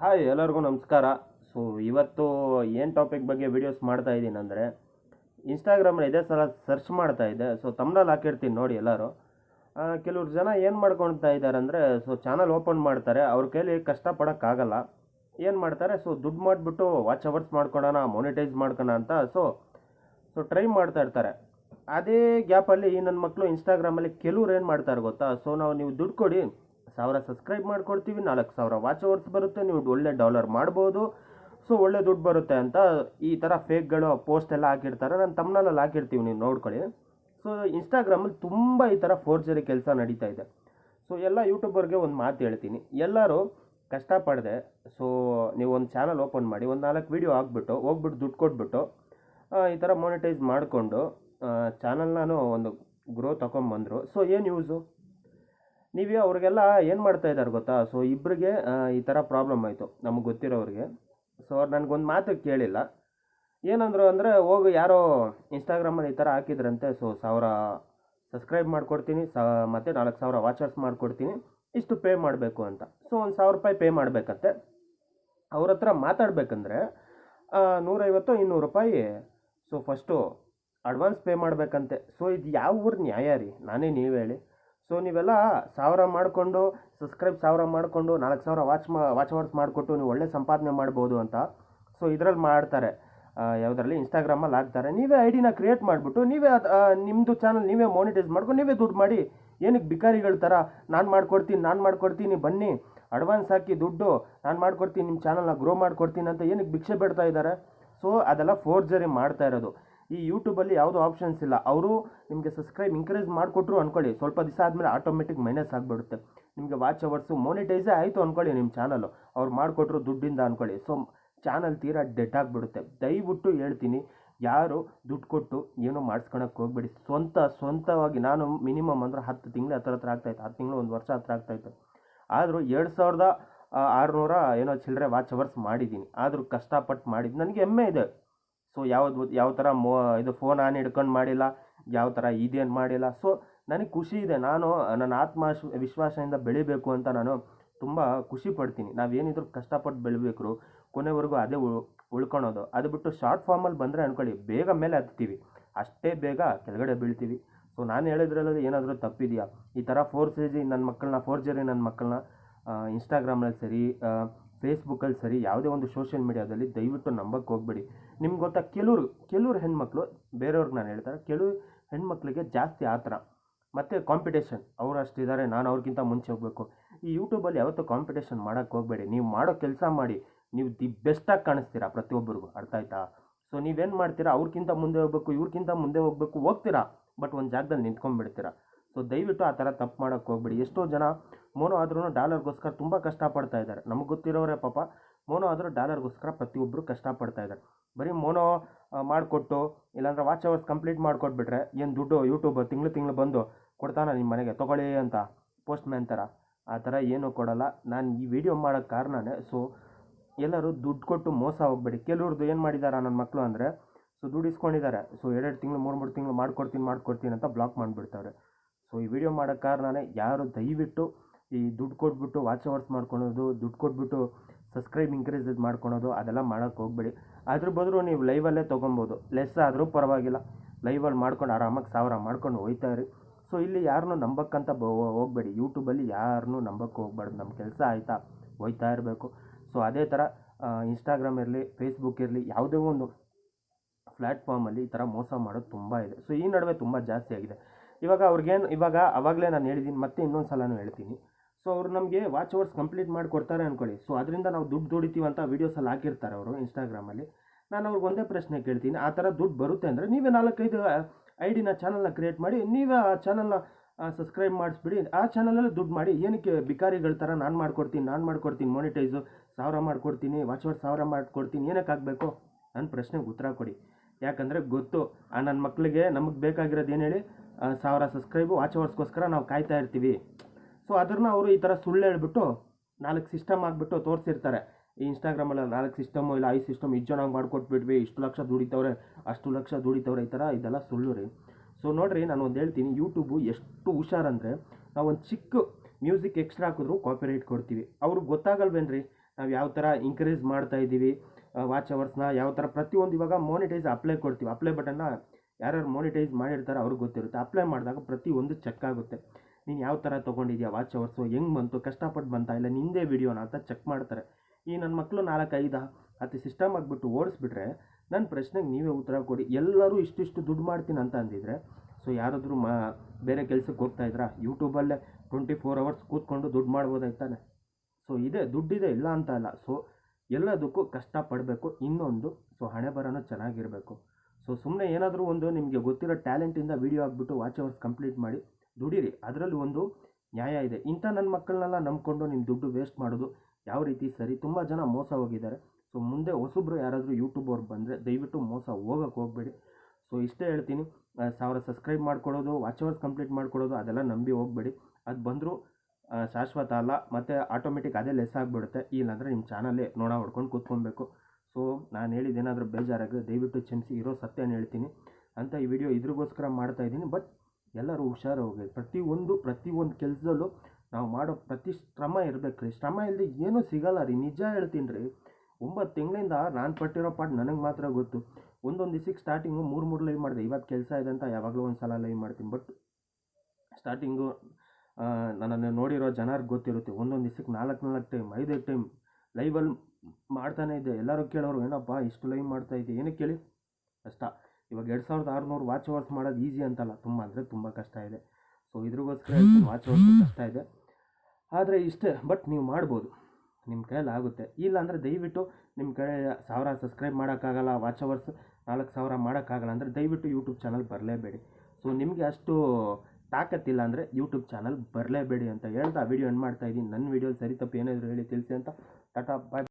Hi, ಎಲ್ಲರಿಗೂ ನಮಸ್ಕಾರ. So ಇವತ್ತು ಏನು ಟಾಪಿಕ್ ಬಗ್ಗೆ ವಿಡಿಯೋಸ್ ಮಾಡ್ತಾ ಇದ್ದೀನಿ ಅಂದರೆ ಇನ್ಸ್ಟಾಗ್ರಾಮಲ್ಲಿ ಇದೇ ಸಲ ಸರ್ಚ್ ಮಾಡ್ತಾ ಇದ್ದೆ. ಸೊ ತಮ್ಮಲ್ಲಿ ಹಾಕಿರ್ತೀನಿ ನೋಡಿ ಎಲ್ಲರೂ. ಕೆಲವ್ರು ಜನ ಏನು ಮಾಡ್ಕೊಳ್ತಾ ಇದ್ದಾರೆ ಅಂದರೆ ಸೊ ಚಾನಲ್ ಓಪನ್ ಮಾಡ್ತಾರೆ. ಅವ್ರ ಕೈಲಿ ಕಷ್ಟಪಡೋಕ್ಕಾಗಲ್ಲ. ಏನು ಮಾಡ್ತಾರೆ? ಸೊ ದುಡ್ಡು ಮಾಡಿಬಿಟ್ಟು ವಾಚ್ ಅವರ್ಸ್ ಮಾಡ್ಕೊಳೋಣ ಮೊನಿಟೈಸ್ ಮಾಡ್ಕೊಳ ಅಂತ ಸೊ ಸೊ ಟ್ರೈ ಮಾಡ್ತಾ ಇರ್ತಾರೆ. ಅದೇ ಗ್ಯಾಪಲ್ಲಿ ಈ ನನ್ನ ಮಕ್ಕಳು ಇನ್ಸ್ಟಾಗ್ರಾಮಲ್ಲಿ ಕೆಲವ್ರು ಏನು ಮಾಡ್ತಾರೆ ಗೊತ್ತಾ? ಸೊ ನಾವು ನೀವು ದುಡ್ಡು ಕೊಡಿ. ಸಾವಿರ ಸಬ್ಸ್ಕ್ರೈಬ್ ಮಾಡ್ಕೊಡ್ತೀವಿ, ನಾಲ್ಕು ಸಾವಿರ ವಾಚ್ ಅವರ್ಸ್ ಬರುತ್ತೆ, ನೀವು ಒಳ್ಳೆ ಡಾಲರ್ ಮಾಡ್ಬೋದು. ಸೊ ಒಳ್ಳೆ ದುಡ್ಡು ಬರುತ್ತೆ ಅಂತ ಈ ಥರ ಫೇಕ್ಗಳು ಪೋಸ್ಟ್ ಎಲ್ಲ ಹಾಕಿರ್ತಾರೆ. ನಾನು ತಮ್ಮನಲ್ಲಿ ಹಾಕಿರ್ತೀವಿ, ನೀವು ನೋಡ್ಕೊಳ್ಳಿ. ಸೊ ಇನ್ಸ್ಟಾಗ್ರಾಮಲ್ಲಿ ತುಂಬ ಈ ಥರ ಫೋರ್ಜರಿ ಕೆಲಸ ನಡೀತಾ ಇದೆ. ಸೊ ಎಲ್ಲ ಯೂಟ್ಯೂಬರ್ಗೆ ಒಂದು ಮಾತು ಹೇಳ್ತೀನಿ. ಎಲ್ಲರೂ ಕಷ್ಟಪಡದೆ ಸೊ ನೀವು ಒಂದು ಚಾನಲ್ ಓಪನ್ ಮಾಡಿ, ಒಂದು ನಾಲ್ಕು ವೀಡಿಯೋ ಹಾಕ್ಬಿಟ್ಟು, ಹೋಗ್ಬಿಟ್ಟು ದುಡ್ಡು ಕೊಟ್ಬಿಟ್ಟು ಈ ಥರ ಮೋನಿಟೈಸ್ ಮಾಡಿಕೊಂಡು ಚಾನಲ್ನಾನು ಒಂದು ಗ್ರೋ ತಗೊಂಬಂದರು. ಸೊ ಏನು ಯೂಸು ನೀವೇ ಅವ್ರಿಗೆಲ್ಲ ಏನು ಮಾಡ್ತಾ ಇದ್ದಾರೆ ಗೊತ್ತಾ? ಸೊ ಇಬ್ಬರಿಗೆ ಈ ಥರ ಪ್ರಾಬ್ಲಮ್ ಆಯಿತು, ನಮಗೆ ಗೊತ್ತಿರೋರಿಗೆ ಸೊ ಅವ್ರು ನನಗೊಂದು ಮಾತು ಕೇಳಿಲ್ಲ. ಏನಂದ್ರು ಅಂದರೆ, ಹೋಗಿ ಯಾರೋ ಇನ್ಸ್ಟಾಗ್ರಾಮಲ್ಲಿ ಈ ಥರ ಹಾಕಿದ್ರಂತೆ. ಸೊ ಸಾವಿರ ಸಬ್ಸ್ಕ್ರೈಬ್ ಮಾಡಿಕೊಡ್ತೀನಿ, ಸ, ಮತ್ತು ನಾಲ್ಕು ಸಾವಿರ ವಾಚರ್ಸ್ ಮಾಡಿಕೊಡ್ತೀನಿ, ಇಷ್ಟು ಪೇ ಮಾಡಬೇಕು ಅಂತ. ಸೊ ಒಂದು ಸಾವಿರ ರೂಪಾಯಿ ಪೇ ಮಾಡಬೇಕಂತೆ. ಅವ್ರ ಹತ್ರ ಮಾತಾಡಬೇಕಂದ್ರೆ ನೂರೈವತ್ತು ಇನ್ನೂರು ರೂಪಾಯಿ ಸೊ ಫಸ್ಟು ಅಡ್ವಾನ್ಸ್ ಪೇ ಮಾಡಬೇಕಂತೆ. ಸೊ ಇದು ಯಾವ ಊರು ನ್ಯಾಯ ರೀ? ನಾನೇ ನೀವು ಹೇಳಿ. ಸೊ ನೀವೆಲ್ಲ ಸಾವಿರ ಮಾಡಿಕೊಂಡು ಸಬ್ಸ್ಕ್ರೈಬ್ ಸಾವಿರ ಮಾಡಿಕೊಂಡು, ನಾಲ್ಕು ಸಾವಿರ ವಾಚ್ ಮಾ ವಾಚ್ ಅವರ್ಸ್ ಮಾಡಿಕೊಟ್ಟು ನೀವು ಒಳ್ಳೆ ಸಂಪಾದನೆ ಮಾಡ್ಬೋದು ಅಂತ. ಸೊ ಇದರಲ್ಲಿ ಮಾಡ್ತಾರೆ. ಯಾವುದರಲ್ಲಿ? ಇನ್ಸ್ಟಾಗ್ರಾಮಲ್ಲಿ ಹಾಕ್ತಾರೆ. ನೀವೇ ಐ ಡಿನ ಕ್ರಿಯೇಟ್ ಮಾಡಿಬಿಟ್ಟು, ನೀವೇ ನಿಮ್ಮದು ಚಾನಲ್ ನೀವೇ ಮೋನಿಟೈಸ್ ಮಾಡ್ಕೊಂಡು ನೀವೇ ದುಡ್ಡು ಮಾಡಿ. ಏನಕ್ಕೆ ಬಿಕಾರಿಗಳ ಥರ ನಾನು ಮಾಡ್ಕೊಡ್ತೀನಿ ನಾನು ಮಾಡ್ಕೊಡ್ತೀನಿ, ಬನ್ನಿ ಅಡ್ವಾನ್ಸ್ ಹಾಕಿ ದುಡ್ಡು, ನಾನು ಮಾಡ್ಕೊಡ್ತೀನಿ ನಿಮ್ಮ ಚಾನಲ್ನ ಗ್ರೋ ಮಾಡ್ಕೊಡ್ತೀನಿ ಅಂತ ಏನಕ್ಕೆ ಭಿಕ್ಷೆ ಬಿಡ್ತಾ ಇದ್ದಾರೆ? ಸೊ ಅದೆಲ್ಲ ಫೋರ್ಜರಿ ಮಾಡ್ತಾ ಇರೋದು. ಈ ಯೂಟ್ಯೂಬಲ್ಲಿ ಯಾವುದೂ ಆಪ್ಷನ್ಸ್ ಇಲ್ಲ. ಅವರು ನಿಮಗೆ ಸಬ್ಸ್ಕ್ರೈಬ್ ಇನ್ಕ್ರೀಸ್ ಮಾಡಿಕೊಟ್ರು ಅಂದ್ಕೊಳ್ಳಿ ಸ್ವಲ್ಪ ದಿವಸ ಆದಮೇಲೆ ಆಟೋಮೆಟಿಕ್ ಮೈನಸ್ ಆಗಿಬಿಡುತ್ತೆ. ನಿಮಗೆ ವಾಚ್ ಅವರ್ಸು ಮೊನಿಟೈಸೇ ಆಯಿತು ಅಂದ್ಕೊಳ್ಳಿ ನಿಮ್ಮ ಚಾನಲು ಅವ್ರು ಮಾಡಿಕೊಟ್ರು ದುಡ್ಡಿಂದ ಅಂದ್ಕೊಳ್ಳಿ ಸೊ ಚಾನಲ್ ತೀರಾ ಡೆಡ್ ಆಗಿಬಿಡುತ್ತೆ. ದಯವಿಟ್ಟು ಹೇಳ್ತೀನಿ, ಯಾರು ದುಡ್ಡು ಕೊಟ್ಟು ಏನೋ ಮಾಡಿಸ್ಕೊಳಕ್ಕೆ ಹೋಗ್ಬೇಡಿ. ಸ್ವಂತ, ಸ್ವಂತವಾಗಿ ನಾನು ಮಿನಿಮಮ್ ಅಂದ್ರೆ ಹತ್ತು ತಿಂಗಳು ಹತ್ರ ಹತ್ರ ಆಗ್ತಾಯಿತ್ತು ಹತ್ತು ತಿಂಗಳು, ಒಂದು ವರ್ಷ ಹತ್ರ ಆಗ್ತಾಯಿತ್ತು ಆದರೂ ಎರಡು ಸಾವಿರದ ಆರುನೂರ ಏನೋ ಚಿಲ್ಲರೆ ವಾಚ್ ಅವರ್ಸ್ ಮಾಡಿದ್ದೀನಿ. ಆದರೂ ಕಷ್ಟಪಟ್ಟು ಮಾಡಿದ್ದು ನನಗೆ ಹೆಮ್ಮೆ ಇದೆ. ಸೊ ಯಾವ್ದು ಯಾವ ಥರ ಮೋ ಇದು ಫೋನ್ ಆನ್ ಹಿಡ್ಕೊಂಡು ಮಾಡಿಲ್ಲ, ಯಾವ ಥರ ಇದೇನು ಮಾಡಿಲ್ಲ. ಸೊ ನನಗೆ ಖುಷಿ ಇದೆ. ನಾನು, ನನ್ನ ಆತ್ಮ ವಿಶ್ವಾಸದಿಂದ ಬೆಳಿಬೇಕು ಅಂತ ನಾನು ತುಂಬ ಖುಷಿ ಪಡ್ತೀನಿ. ನಾವೇನಿದ್ರು ಕಷ್ಟಪಟ್ಟು ಬೆಳಿಬೇಕು ಕೊನೆವರೆಗೂ ಅದೇ ಉಳ್ ಉಳ್ಕೊಳೋದು. ಅದು ಬಿಟ್ಟು ಶಾರ್ಟ್ ಫಾರ್ಮಲ್ಲಿ ಬಂದರೆ ಅಂದ್ಕೊಳ್ಳಿ ಬೇಗ ಮೇಲೆ ಹತ್ತೀವಿ. ಅಷ್ಟೇ ಬೇಗ ಕೆಳಗಡೆ ಬೀಳ್ತೀವಿ. ಸೊ ನಾನು ಹೇಳಿದ್ರಲ್ಲಿ ಏನಾದರೂ ತಪ್ಪಿದೆಯಾ? ಈ ಥರ ಫೋರ್ಜರಿ ನನ್ನ ಮಕ್ಕಳನ್ನ ಫೋರ್ ಜರಿ ನನ್ನ ಮಕ್ಕಳನ್ನ ಇನ್ಸ್ಟಾಗ್ರಾಮಲ್ಲಿ ಸರಿ ಫೇಸ್ಬುಕ್ಕಲ್ಲಿ ಸರಿ ಯಾವುದೇ ಒಂದು ಸೋಷಿಯಲ್ ಮೀಡಿಯಾದಲ್ಲಿ ದಯವಿಟ್ಟು ನಂಬಕ್ಕೆ ಹೋಗಬೇಡಿ. ನಿಮ್ಗೆ ಗೊತ್ತಾ ಕೆಲವರು ಕೆಲವ್ರು ಹೆಣ್ಮಕ್ಳು, ಬೇರೆಯವ್ರಿಗೆ ನಾನು ಹೇಳ್ತಾರೆ ಕೆಲವು ಹೆಣ್ಮಕ್ಳಿಗೆ ಜಾಸ್ತಿ ಆ ಥರ. ಮತ್ತು ಕಾಂಪಿಟೇಷನ್ ಅವ್ರು ಅಷ್ಟಿದ್ದಾರೆ ನಾನು ಅವ್ರಿಗಿಂತ ಮುಂಚೆ ಹೋಗಬೇಕು. ಈ ಯೂಟ್ಯೂಬಲ್ಲಿ ಯಾವತ್ತೂ ಕಾಂಪಿಟೇಷನ್ ಮಾಡೋಕ್ಕೆ ಹೋಗಬೇಡಿ. ನೀವು ಮಾಡೋ ಕೆಲಸ ಮಾಡಿ, ನೀವು ದಿ ಬೆಸ್ಟಾಗಿ ಕಾಣಿಸ್ತೀರಾ ಪ್ರತಿಯೊಬ್ಬರಿಗೂ, ಅರ್ಥ ಆಯ್ತಾ? ಸೊ ನೀವೇನು ಮಾಡ್ತೀರಾ, ಅವ್ರಿಗಿಂತ ಮುಂದೆ ಹೋಗ್ಬೇಕು, ಇವ್ರಿಗಿಂತ ಮುಂದೆ ಹೋಗ್ಬೇಕು, ಹೋಗ್ತೀರಾ, ಬಟ್ ಒಂದು ಜಾಗದಲ್ಲಿ ನಿಂತ್ಕೊಂಡ್ಬಿಡ್ತೀರಾ? ಸೊ ದಯವಿಟ್ಟು ಆ ಥರ ತಪ್ಪು ಮಾಡೋಕ್ಕೆ ಹೋಗ್ಬೇಡಿ. ಎಷ್ಟೋ ಜನ ಮೋನೋ ಆದ್ರೂ ಡಾಲರ್ಗೋಸ್ಕರ ತುಂಬ ಕಷ್ಟಪಡ್ತಾ ಇದ್ದಾರೆ. ನಮಗೆ ಗೊತ್ತಿರೋರೇ ಪಾಪ, ಮೋನೋ ಆದರೂ ಡಾಲರ್ಗೋಸ್ಕರ ಪ್ರತಿಯೊಬ್ಬರು ಕಷ್ಟಪಡ್ತಾ ಇದ್ದಾರೆ. ಬರೀ ಮೋನೋ ಮಾಡಿಕೊಟ್ಟು, ಇಲ್ಲಾಂದ್ರೆ ವಾಚ್ ಅವರ್ಸ್ ಕಂಪ್ಲೀಟ್ ಮಾಡಿಕೊಟ್ಬಿಟ್ರೆ ಏನು ದುಡ್ಡು ಯೂಟ್ಯೂಬ್ ತಿಂಗಳು ತಿಂಗಳು ಬಂದು ಕೊಡ್ತಾನೆ ನಿಮ್ಮ ಮನೆಗೆ? ತೊಗೊಳ್ಳಿ ಅಂತ ಪೋಸ್ಟ್ ಮ್ಯಾನ್ ಥರ ಆ ಥರ ಏನೂ ಕೊಡಲ್ಲ. ನಾನು ಈ ವಿಡಿಯೋ ಮಾಡೋಕ್ಕೆ ಕಾರಣನೇ, ಸೊ, ಎಲ್ಲರೂ ದುಡ್ಡು ಕೊಟ್ಟು ಮೋಸ ಹೋಗ್ಬೇಡಿ. ಕೆಲವ್ರದ್ದು ಏನು ಮಾಡಿದ್ದಾರೆ ನನ್ನ ಮಕ್ಕಳು ಅಂದರೆ, ಸೊ ದುಡ್ಡು ಇಸ್ಕೊಂಡಿದ್ದಾರೆ ಸೊ, ಎರಡು ತಿಂಗಳು, ಮೂರು ಮೂರು ತಿಂಗಳು ಮಾಡ್ಕೊಡ್ತೀನಿ ಮಾಡ್ಕೊಡ್ತೀನಿ ಅಂತ ಬ್ಲಾಕ್ ಮಾಡಿಬಿಡ್ತಾರೆ ಸೊ, ಈ ವಿಡಿಯೋ ಮಾಡೋಕ್ಕೆ ಕಾರಣನೇ ಯಾರು ದಯವಿಟ್ಟು ಈ ದುಡ್ಡು ಕೊಟ್ಬಿಟ್ಟು ವಾಚ್ ಅವರ್ಸ್ ಮಾಡ್ಕೊಳೋದು, ದುಡ್ಡು ಕೊಟ್ಬಿಟ್ಟು ಸಬ್ಸ್ಕ್ರೈಬ್ ಇನ್ಕ್ರೀಸ್ ಮಾಡ್ಕೊಳೋದು, ಅದೆಲ್ಲ ಮಾಡೋಕ್ಕೆ ಹೋಗ್ಬೇಡಿ. ಅದ್ರ ಬದಲು ನೀವು ಲೈವಲ್ಲೇ ತೊಗೊಬೋದು. ಲೆಸ್ ಆದರೂ ಪರವಾಗಿಲ್ಲ. ಲೈವಲ್ಲಿ ಮಾಡ್ಕೊಂಡು ಆರಾಮಾಗಿ ಸಾವಿರ ಮಾಡ್ಕೊಂಡು ಹೋಗ್ತಾ ಇರಿ. ಸೊ ಇಲ್ಲಿ ಯಾರನ್ನೂ ನಂಬಕ್ಕಂತ ಹೋಗ್ಬೇಡಿ. ಯೂಟ್ಯೂಬಲ್ಲಿ ಯಾರನ್ನೂ ನಂಬಕ್ಕೆ ಹೋಗ್ಬಾರ್ದು. ನಮ್ಮ ಕೆಲಸ ಆಯಿತಾ? ಹೋಯ್ತಾ ಇರಬೇಕು. ಸೊ ಅದೇ ಥರ ಇನ್ಸ್ಟಾಗ್ರಾಮ್ ಇರಲಿ ಫೇಸ್ಬುಕ್ ಇರಲಿ, ಯಾವುದೇ ಒಂದು ಪ್ಲ್ಯಾಟ್ಫಾರ್ಮಲ್ಲಿ ಈ ಥರ ಮೋಸ ಮಾಡೋದು ತುಂಬ ಇದೆ. ಸೊ ಈ ನಡುವೆ ತುಂಬ ಜಾಸ್ತಿ ಆಗಿದೆ. ಇವಾಗ ಅವ್ರಿಗೇನು, ಇವಾಗ ಆವಾಗಲೇ ನಾನು ಹೇಳಿದ್ದೀನಿ ಮತ್ತೆ ಇನ್ನೊಂದು ಸಲನೂ ಹೇಳ್ತೀನಿ. ಸೊ ಅವರು ನಮಗೆ ವಾಚ್ ಅವರ್ಸ್ ಕಂಪ್ಲೀಟ್ ಮಾಡಿ ಕೊಡ್ತಾರೆ ಅಂದ್ಕೊಳ್ಳಿ ಸೊ ಅದರಿಂದ ನಾವು ದುಡ್ಡು ದುಡಿತೀವಿ ಅಂತ ವೀಡಿಯೋಸಲ್ಲಿ ಹಾಕಿರ್ತಾರೆ ಅವರು ಇನ್ಸ್ಟಾಗ್ರಾಮಲ್ಲಿ ನಾನು ಅವ್ರಿಗೆ ಒಂದೇ ಪ್ರಶ್ನೆ ಕೇಳ್ತೀನಿ. ಆ ಥರ ದುಡ್ಡು ಬರುತ್ತೆ ಅಂದರೆ ನೀವೇ ನಾಲ್ಕೈದು ಐ ಡಿನ ಚಾನಲ್ನ ಕ್ರಿಯೇಟ್ ಮಾಡಿ, ನೀವೇ ಆ ಚಾನಲ್ನ ಸಬ್ಸ್ಕ್ರೈಬ್ ಮಾಡಿಸ್ಬಿಡಿ. ಆ ಚಾನಲಲ್ಲಿ ದುಡ್ಡು ಮಾಡಿ. ಏನಕ್ಕೆ ಬಿಕಾರಿಗಳ ಥರ ನಾನು ಮಾಡ್ಕೊಡ್ತೀನಿ ನಾನು ಮಾಡ್ಕೊಡ್ತೀನಿ ಮೋನಿಟೈಸು ಸಾವಿರ ಮಾಡ್ಕೊಡ್ತೀನಿ ವಾಚ್ ಅವರ್ಸ್ ಸಾವಿರ ಮಾಡ್ಕೊಡ್ತೀನಿ, ಏನಕ್ಕೆ ಆಗಬೇಕು? ನನ್ನ ಪ್ರಶ್ನೆಗೆ ಉತ್ತರ ಕೊಡಿ. ಯಾಕಂದರೆ ಗೊತ್ತು. ಆ ನನ್ನ ಮಕ್ಕಳಿಗೆ ನಮಗೆ ಬೇಕಾಗಿರೋದು ಏನು ಹೇಳಿ? ಸಾವಿರ ಸಬ್ಸ್ಕ್ರೈಬು ವಾಚ್ ಅವರ್ಸ್ಗೋಸ್ಕರ ನಾವು ಕಾಯ್ತಾ ಇರ್ತೀವಿ. ಸೊ ಅದನ್ನು ಅವರು ಈ ಥರ ಸುಳ್ಳು ಹೇಳ್ಬಿಟ್ಟು ನಾಲ್ಕು ಸಿಸ್ಟಮ್ ಆಗಿಬಿಟ್ಟು ತೋರಿಸಿರ್ತಾರೆ. ಈ ಇನ್ಸ್ಟಾಗ್ರಾಮಲ್ಲಿ ನಾಲ್ಕು ಸಿಸ್ಟಮು ಇಲ್ಲ ಐದು ಸಿಸ್ಟಮ್ ಇಷ್ಟು ಜನ ಮಾಡ್ಕೊಟ್ಬಿಟ್ವಿ, ಇಷ್ಟು ಲಕ್ಷ ದುಡಿತವ್ರೆ, ಅಷ್ಟು ಲಕ್ಷ ದುಡಿತವ್ರೆ ಈ ಥರ, ಇದೆಲ್ಲ ಸುಳ್ಳು ರೀ. ಸೊ ನೋಡಿರಿ ನಾನು ಒಂದು ಹೇಳ್ತೀನಿ ಯೂಟ್ಯೂಬು ಎಷ್ಟು ಹುಷಾರಂದರೆ ನಾವು ಒಂದು ಚಿಕ್ಕ ಮ್ಯೂಸಿಕ್ ಎಕ್ಸ್ಟ್ರಾ ಹಾಕಿದ್ರು ಕಾಪಿರೈಟ್ ಕೊಡ್ತೀವಿ. ಅವ್ರಿಗೆ ಗೊತ್ತಾಗಲ್ವೇನ್ರಿ? ನಾವು ಯಾವ ಥರ ಇನ್ಕ್ರೀಸ್ ಮಾಡ್ತಾ ಇದ್ದೀವಿ ವಾಚ್ ಅವರ್ಸ್ನ ಯಾವ ಥರ ಪ್ರತಿಯೊಂದು ಇವಾಗ ಮೋನಿಟೈಸ್ ಅಪ್ಲೈ ಕೊಡ್ತೀವಿ. ಅಪ್ಲೈ ಬಟನ್ನ ಯಾರ್ಯಾರು ಮೋನಿಟೈಸ್ ಮಾಡಿರ್ತಾರೆ ಅವ್ರಿಗೆ ಗೊತ್ತಿರುತ್ತೆ. ಅಪ್ಲೈ ಮಾಡಿದಾಗ ಪ್ರತಿಯೊಂದು ಚೆಕ್ ಆಗುತ್ತೆ. ನೀನು ಯಾವ ಥರ ತೊಗೊಂಡಿದ್ಯಾ? Watch hours. ಹೆಂಗೆ ಬಂತು? ಕಷ್ಟಪಟ್ಟು ಬಂತಾ? ಇಲ್ಲ, ನಿಂದೇ ವಿಡಿಯೋನ ಅಂತ ಚೆಕ್ ಮಾಡ್ತಾರೆ. ಈ ನನ್ನ ಮಕ್ಕಳು ನಾಲ್ಕೈದು? ಅತಿ ಸಿಸ್ಟಮ್ ಆಗಿಬಿಟ್ಟು ಓಡಿಸ್ಬಿಟ್ರೆ ನನ್ನ ಪ್ರಶ್ನೆಗೆ ನೀವೇ ಉತ್ತರ ಕೊಡಿ. ಎಲ್ಲರೂ ಇಷ್ಟಿಷ್ಟು ದುಡ್ಡು ಮಾಡ್ತೀನಿ ಅಂತ ಅಂದಿದ್ರೆ ಸೊ ಯಾರಾದರೂ ಮಾ, ಬೇರೆ ಕೆಲಸಕ್ಕೆ ಹೋಗ್ತಾ ಇದ್ರಾ? ಯೂಟ್ಯೂಬಲ್ಲೇ ಟ್ವೆಂಟಿ ಫೋರ್ ಅವರ್ಸ್ ಕೂತ್ಕೊಂಡು ದುಡ್ಡು ಮಾಡ್ಬೋದಾಯ್ತಾನೆ? ಸೊ ಇದೆ ದುಡ್ಡಿದೆ ಇಲ್ಲ ಅಂತ ಅಲ್ಲ. ಸೊ ಎಲ್ಲದಕ್ಕೂ ಕಷ್ಟಪಡಬೇಕು. ಇನ್ನೊಂದು ಸೊ ಹಣೆ ಬರೋನು ಚೆನ್ನಾಗಿರಬೇಕು. ಸೊ ಸುಮ್ಮನೆ ಏನಾದರೂ ಒಂದು ನಿಮಗೆ ಗೊತ್ತಿರೋ ಟ್ಯಾಲೆಂಟಿಂದ ವೀಡಿಯೋ ಆಗಿಬಿಟ್ಟು ವಾಚ್ ಅವರ್ಸ್ ಕಂಪ್ಲೀಟ್ ಮಾಡಿ ದುಡೀರಿ. ಅದರಲ್ಲಿ ಒಂದು ನ್ಯಾಯ ಇದೆ. ಇಂಥ ನನ್ನ ಮಕ್ಕಳನ್ನೆಲ್ಲ ನಂಬ್ಕೊಂಡು ನಿಮ್ಮ ದುಡ್ಡು ವೇಸ್ಟ್ ಮಾಡೋದು ಯಾವ ರೀತಿ ಸರಿ? ತುಂಬ ಜನ ಮೋಸ ಹೋಗಿದ್ದಾರೆ. ಸೊ ಮುಂದೆ ಹೊಸಬ್ರು ಯಾರಾದರೂ ಯೂಟ್ಯೂಬ್ ಅವ್ರು ಬಂದರೆ ದಯವಿಟ್ಟು ಮೋಸ ಹೋಗಕ್ಕೆ ಹೋಗಬೇಡಿ. ಸೊ ಇಷ್ಟೇ ಹೇಳ್ತೀನಿ. ಸಾವಿರ ಸಬ್ಸ್ಕ್ರೈಬ್ ಮಾಡ್ಕೊಳ್ಳೋದು ವಾಚ್ ಅವರ್ಸ್ ಕಂಪ್ಲೀಟ್ ಮಾಡ್ಕೊಳ್ಳೋದು ಅದೆಲ್ಲ ನಂಬಿ ಹೋಗಬೇಡಿ. ಅದು ಬಂದರೂ ಶಾಶ್ವತ ಅಲ್ಲ, ಮತ್ತು ಆಟೋಮೆಟಿಕ್ ಅದೇ ಲೆಸ್ ಆಗಿಬಿಡುತ್ತೆ. ಇಲ್ಲಾಂದರೆ ನಿಮ್ಮ ಚಾನಲ್ಲೇ ನೋಡ ಹೊಡ್ಕೊಂಡು ಕೂತ್ಕೊಬೇಕು. ಸೊ ನಾನು ಹೇಳಿದ್ದೇನಾದರೂ ಬೇಜಾರಾಗಿದೆ ದಯವಿಟ್ಟು ಕ್ಷಮಿಸಿ, ಇರೋ ಸತ್ಯನ ಹೇಳ್ತೀನಿ. ಅಂತ ಈ ವಿಡಿಯೋ ಇದ್ರಿಗೋಸ್ಕರ ಮಾಡ್ತಾ ಇದ್ದೀನಿ. ಬಟ್ ಎಲ್ಲರೂ ಹುಷಾರು ಹೋಗಿ ಪ್ರತಿಯೊಂದು ಪ್ರತಿಯೊಂದು ಕೆಲಸದಲ್ಲೂ ನಾವು ಮಾಡೋ ಪ್ರತಿ ಶ್ರಮ ಇರಬೇಕು ರೀ. ಶ್ರಮ ಇಲ್ಲದೆ ಏನೂ ಸಿಗಲ್ಲ ರೀ. ನಿಜ ಹೇಳ್ತೀನಿ ರೀ. ಒಂಬತ್ತು ತಿಂಗಳಿಂದ ನಾನು ಪಟ್ಟಿರೋ ಪಾಠ ನನಗೆ ಮಾತ್ರ ಗೊತ್ತು. ಒಂದೊಂದು ದಿವ್ಸಕ್ಕೆ ಸ್ಟಾರ್ಟಿಂಗು ಮೂರು ಮೂರು ಲೈವ್ ಮಾಡಿದೆ. ಇವತ್ತು ಕೆಲಸ ಇದೆ ಅಂತ ಯಾವಾಗಲೂ ಒಂದು ಸಲ ಲೈವ್ ಮಾಡ್ತೀನಿ. ಬಟ್ ಸ್ಟಾರ್ಟಿಂಗು ನನ್ನನ್ನು ನೋಡಿರೋ ಜನರಿಗೆ ಗೊತ್ತಿರುತ್ತೆ. ಒಂದೊಂದು ದಿವ್ಸಕ್ಕೆ ನಾಲ್ಕು ನಾಲ್ಕು ಟೈಮ್ ಐದೈದು ಟೈಮ್ ಲೈವಲ್ಲಿ ಮಾಡ್ತಾನೆ ಇದ್ದೆ. ಎಲ್ಲರೂ ಕೇಳೋರು, ಏನಪ್ಪ ಇಷ್ಟು ಲೈವ್ ಮಾಡ್ತಾ ಇದ್ದೆ ಏನಕ್ಕೆ ಕೇಳಿ? ಕಷ್ಟ ಇವಾಗ ಎರಡು ಸಾವಿರದ ಆರುನೂರು ವಾಚ್ ಅವರ್ಸ್ ಮಾಡೋದು ಈಸಿ ಅಂತಲ್ಲ, ತುಂಬ ಅಂದರೆ ತುಂಬ ಕಷ್ಟ ಇದೆ. ಸೊ ಇದ್ರಿಗೋಸ್ಕರ ವಾಚ್ ಅವರ್ಸ್ ಕಷ್ಟ ಇದೆ. ಆದರೆ ಇಷ್ಟೇ ಬಟ್ ನೀವು ಮಾಡ್ಬೋದು. ನಿಮ್ಮ ಕೈಯಲ್ಲಿ ಆಗುತ್ತೆ. ಇಲ್ಲ ಅಂದರೆ ದಯವಿಟ್ಟು ನಿಮ್ಮ ಕಡೆ ಸಾವಿರ ಸಬ್ಸ್ಕ್ರೈಬ್ ಮಾಡೋಕ್ಕಾಗಲ್ಲ ವಾಚ್ ಅವರ್ಸ್ ನಾಲ್ಕು ಸಾವಿರ ಮಾಡೋಕ್ಕಾಗಲ್ಲ ಅಂದರೆ ದಯವಿಟ್ಟು ಯೂಟ್ಯೂಬ್ ಚಾನಲ್ ಬರಲೇಬೇಡಿ. ಸೊ ನಿಮಗೆ ಅಷ್ಟು ತಾಕತ್ತಿಲ್ಲ ಅಂದರೆ ಯೂಟ್ಯೂಬ್ ಚಾನಲ್ ಬರಲೇಬೇಡಿ ಅಂತ ಹೇಳ್ತಾ ವಿಡಿಯೋ ಎಂಡ್ ಮಾಡ್ತಾ ಇದ್ದೀನಿ. ನನ್ನ ವಿಡಿಯೋ ಸರಿ ತಪ್ಪು ಏನಾದರೂ ಹೇಳಿ ತಿಳಿಸಿ ಅಂತ. ಟಾಟಾ ಬಾಯ್